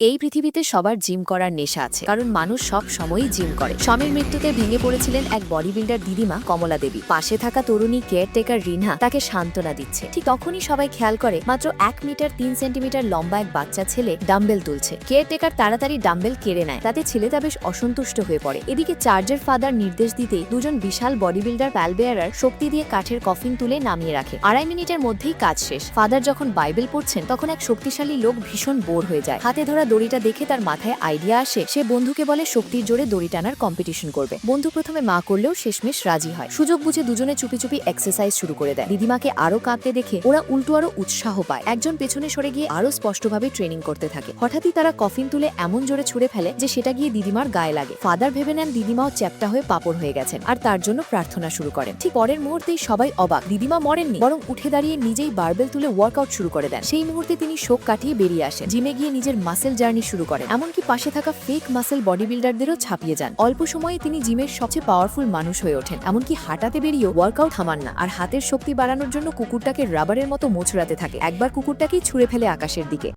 এই পৃথিবীতে সবার জিম করার নেশা আছে, কারণ মানুষ সব সময়ই জিম করে। স্বামীর মৃত্যুতে ভেঙে পড়েছিলেন এক বডি বিল্ডার দিদিমা কমলা দেবী। পাশে থাকা তরুণী কেয়ারটেকার রিনহা তাকে সান্ত্বনা দিচ্ছে। ঠিক তখনই সবাই খেয়াল করে, মাত্র এক মিটার তিন সেন্টিমিটার লম্বা এক বাচ্চা ছেলে ডাম্বেল তুলছে। কেয়ারটেকার তাড়াতাড়ি ডাম্বেল কেড়ে নেয়, তাতে ছেলেটা বেশ অসন্তুষ্ট হয়ে পড়ে। এদিকে চার্জের ফাদার নির্দেশ দিতে দুজন বিশাল বডি বিল্ডার প্যালবেয়ারার শক্তি দিয়ে কাঠের কফিন তুলে নামিয়ে রাখে। আড়াই মিনিটের মধ্যেই কাজ শেষ। ফাদার যখন বাইবেল পড়ছেন, তখন এক শক্তিশালী লোক ভীষণ বোর হয়ে যায়। হাতে ধরা দড়িটা দেখে তার মাথায় আইডিয়া আসে, সে বন্ধুকে বলে শক্তির জোরে দড়ি টানার কম্পিটিশন করবে। বন্ধু প্রথমে মা করলেও শেষমেশ রাজি হয়। সুযোগ বুঝে দুজনে চুপি চুপি এক্সারসাইজ শুরু করে দেয়। দিদিমাকে আরও কাঁদতে দেখে ওরা উল্টো আরও উৎসাহ পায়। একজন পেছনে সরে গিয়ে আরও স্পষ্টভাবে ট্রেনিং করতে থাকে। হঠাৎই তারা কফিন তুলে এমন জোরে ছুড়ে ফেলে যে সেটা গিয়ে দিদিমার গায়ে লাগে। ফাদার ভেবে নেন দিদিমাও চ্যাপটা হয়ে পাপড় হয়ে গেছেন আর তার জন্য প্রার্থনা শুরু করেন। ঠিক পরের মুহূর্তেই সবাই অবাক। দিদিমা মরেননি, বরং উঠে দাঁড়িয়ে নিজেই বারবেল তুলে ওয়ার্কআউট শুরু করে দেন। সেই মুহূর্তে তিনি শোক কাটিয়ে বেরিয়ে আসেন। জিমে গিয়ে নিজের মাসেল জার্নি শুরু করেন। এমনকি পাশে থাকা ফেক মাসেল বডি বিল্ডারদেরও ছাপিয়ে যান। অল্প সময়ে তিনি জিমের সবচেয়ে পাওয়ারফুল মানুষ হয়ে ওঠেন। এমনকি হাঁটাতে বেরিয়েও ওয়ার্কআউট থামান না। আর হাতের শক্তি বাড়ানোর জন্য কুকুরটাকে রাবারের মতো মোছড়াতে থাকে। একবার কুকুরটাকেই ছুঁড়ে ফেলে আকাশের দিকে।